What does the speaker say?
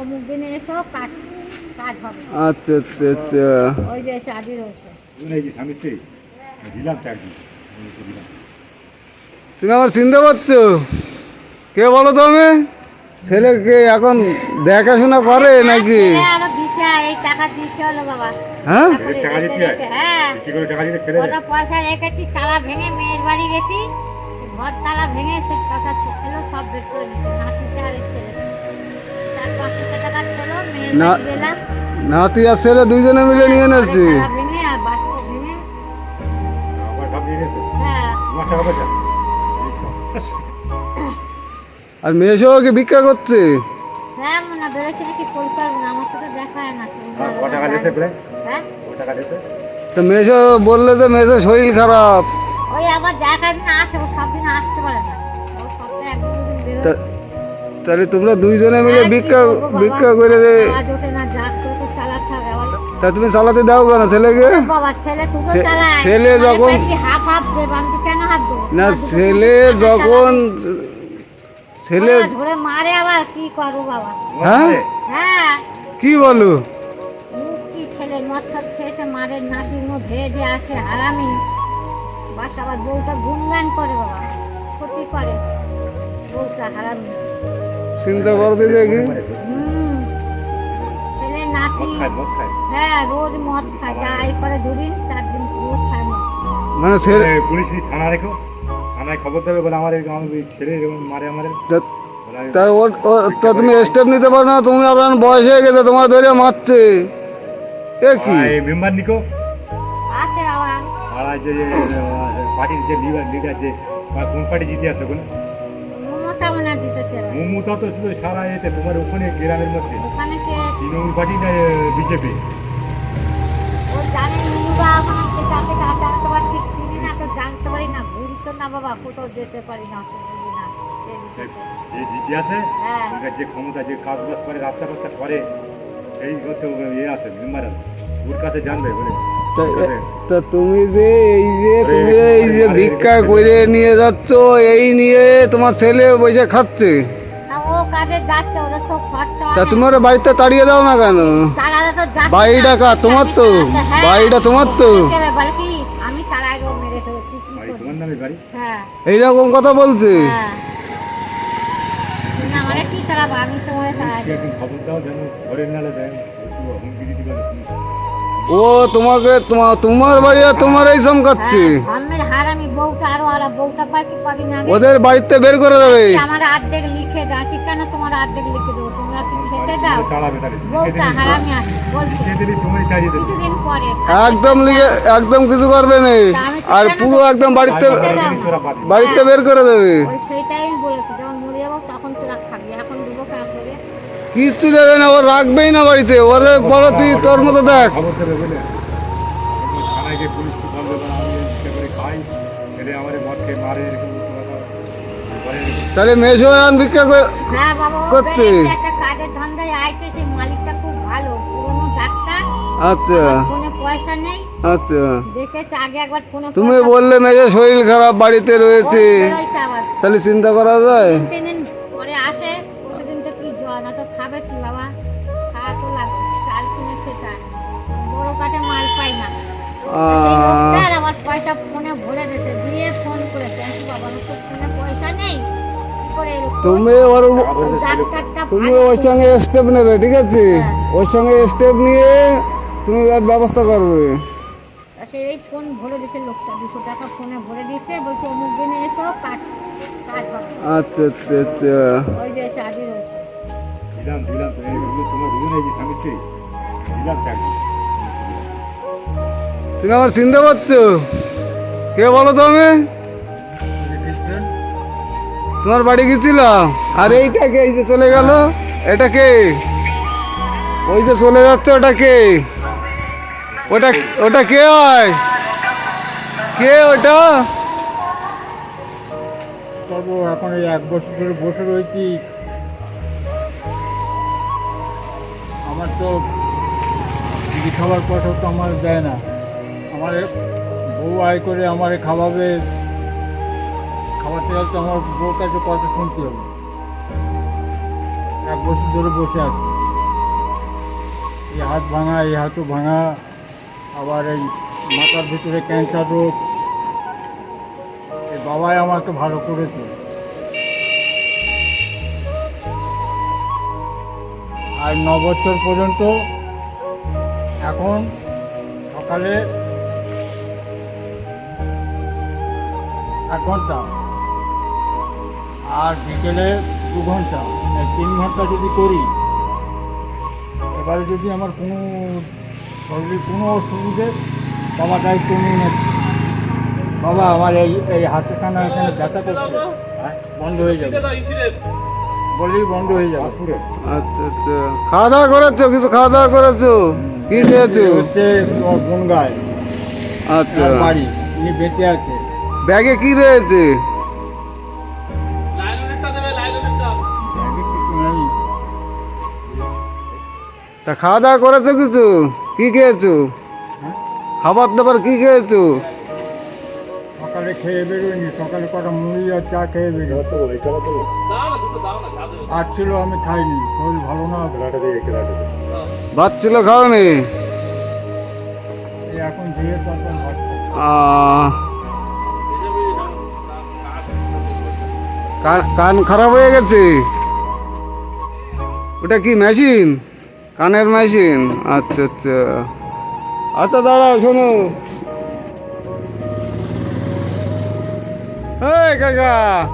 অমুক দিনে এসো কাজ কাজ হবে। আচ্ছা আচ্ছা আচ্ছা। ওই যে এসে তুমি আমার চিনতে পারছ? কে বলো তো আমি? ছেলেকে এখন দেখাশোনা করে নাকি? ছেলে আরও এই টাকা দিতে হলো বাবা। হ্যাঁ? দিতে হয়? হ্যাঁ পয়সা রেখেছি তালা ভেঙে মেয়ের বাড়ি গেছি। ঘর তালা ভেঙে সে টাকা ছিল সব বের করে না- নাতি আর ছেলে দুইজনে মিলে নিয়ে নেছি আর মেয়ে সবাইকে ভিক্ষা করছে? কি ক ক তো বললে যে শরীর খারাপ। ওই আবার দেখা দিন আসে ও সব দিন আসতে পারে না। সপ্তাহে একদিন তাহলে তোমরা দুইজনে মিলে হ্যাঁ, ভিক্ষা ভিক্ষা করে দে। না করে তো তুমি চালাতে দাও কেন ছেলেকে? বাবা ছেলে যখন- না ছেলে যখন ছেলে মারে আবার কি করব বাবা? হ্যাঁ? হ্যাঁ। কি বলো? কি ছেলে মদ খাত খেয়ে এসে মারে? নাতি মুখ ধেয়ে আসে হারামি। বাস আবার বউটা গুনগান করে বাবা। ক্ষতি করে। বউটা হারামি। চিন্তা করতে দেখি হ্যাঁ মানে পুলিশ থানা রেখো থানায় খবর দেবে বলে আমার এরকম আমি ছেলে এরকম মারে আমাদের তা- বলে আমি- তা ও- ও- তা তুমি স্টেপ নিতে পারো না তুমি আবার বয়স হয়ে গেছে তোমার ধরে মারছে এ কি মেম্বার নিকো আছে আবার আর যে পার্টির যে লিডার কোন পার্টি জিতে আছে কোন মমতা তো শুধু সারা এতে তোমার ওখানে গ্রামের মধ্যে। তৃণমূল পার্টি না বিজেপি হ্যাঁ। যে ক্ষমতা যে কাজ বাজ করে রাস্তা ফাস্তা করে সেই হচ্ছে ইয়ে আছে মেম্বার আছে। ওর কাছে জানবে বলে। তা- তা তুমি যে এই যে তুমি এই যে ভিক্ষা করে নিয়ে যাচ্ছ এই নিয়ে তোমার ছেলে বসে খাচ্ছে। তো তোমার বাড়িতে তাড়িয়ে দাও না কেন? বাড়িটা কার? তোমার তো? হ্যাঁ। বাড়িটা তোমার তো? কে কি কি হ্যাঁ। এইরকম কথা বলছে? হ্যাঁ। না মানে কি আমি তোমার কি খবর দাও যেন ঘরে নালে দেয় ও তোমাকে তোমার তোমার বাড়ি আর তোমার এই চমকাচ্ছে আমের হারামি বউটা আরও আর বউটা কয়েকটি কদিন আগে ওদের বাড়িতে বের করে দেবে। আমার অর্ধেক লিখে দাও। ঠিক কেন তোমার অর্ধেক লিখে দেবো? তোমরা কি খেতে দাও। বউটা হারামি আছে বলছে। কিছুদিন পরে একদম লিখে একদম কিছু করবে না। আর পুরো একদম বাড়িতে বাড়িতে বের করে দেবে। ওই সেইটাই বলেছি যখন মরে যাব তখন কিচ্ছু দেবে না ও রাখবেই না বাড়িতে। ওরে বড় তুই তোর মতো দেখ। বলে বলে আমি। তাহলে মেশো আন ভিক্ষা হ্যাঁ করতে? আচ্ছা। আচ্ছা। তুমি বললে মেজে শরীর খারাপ বাড়িতে রয়েছে। তাহলে চিন্তা করা যায়। পয়সা ফোনে ভরে দিতে দিয়ে ফোন করেছে। আমি বাবা আমার তো ফোনে পয়সা নেই? তুমি ওর তুমি ওর সঙ্গে স্টেপ নেবে ঠিক আছে? ওর সঙ্গে স্টেপ নিয়ে তুমি ব্যবস্থা করবে। ফোন ভরে দিচ্ছে লোকটা দুশো টাকা ফোনে ভরে দিচ্ছে বলছে অমুক দিনে এসো কাজ কাজ হবে। আচ্ছা আচ্ছা আচ্ছা। ওই যে এসে আজই দিলাম দিলাম তো এই যে তোমার দুজন এই যে স্বামী স্ত্রী দিলাম তো একদিন তুমি আমার চিনতে পারছ? কে বলো তো আমি? তোমার বাড়ি গেছিলাম আর এইটা কে এই যে চলে গেল। এটা কে? ওই যে চলে যাচ্ছে, ওটা কে? ওটা ওটা কে হয়? কে ওটা? তবু এখন এই এক বছর ধরে বসে রয়েছি। আমার তো খাবার পয়সা তো আমার দেয় না। আমার বউ আয় করে আমার খাওয়াবে। খাওয়াতে গেলে তো আমার বউর কাছে কথা শুনতে হবে। এক বছর ধরে বসে আছে। এই হাত ভাঙা, এই হাতও ভাঙা, আবার এই মাথার ভিতরে ক্যান্সার রোগ। এই বাবাই আমাকে ভালো করেছে। আর ন বছর পর্যন্ত এখন সকালে এক ঘণ্টা। আর বিকেলে দু ঘণ্টা এই তিন ঘণ্টা যদি করি এবারে যদি আমার কোনো শরীরে কোনো অসুবিধে বাবা দায়িত্ব নিয়ে নিচ্ছে বাবা আমার এই এই হাতখানা এখানে ব্যথা করছে। হ্যাঁ, বন্ধ হয়ে যাবে। বললেই বন্ধ হয়ে যাবে পুরো। আচ্ছা আচ্ছা। খাওয়া দাওয়া করেছ? কিছু খাওয়া দাওয়া করেছ? কি খেয়েছো? হচ্ছে তোমার আচ্ছা। বাড়ি ইনি বেঁচে আছে। ব্যাগে কি রয়েছে? তা খাওয়া দাওয়া করেছ কিছু? কি খেয়েছো? খাবার দাবার কি খেয়েছো? সকালে খেয়ে বেরোয়নি সকালে কটা মুড়ি আর চা খেয়ে বেরোয় আর ছিল আমি খাইনি শরীর ভালো না। ভাত ছিল খাওনি? এখন ধীরে কান- কান খারাপ হয়ে গেছে। ওটা কি মেশিন? কানের মেশিন। আচ্ছা আচ্ছা। আচ্ছা দাঁড়াও, শোনো। এই কাকা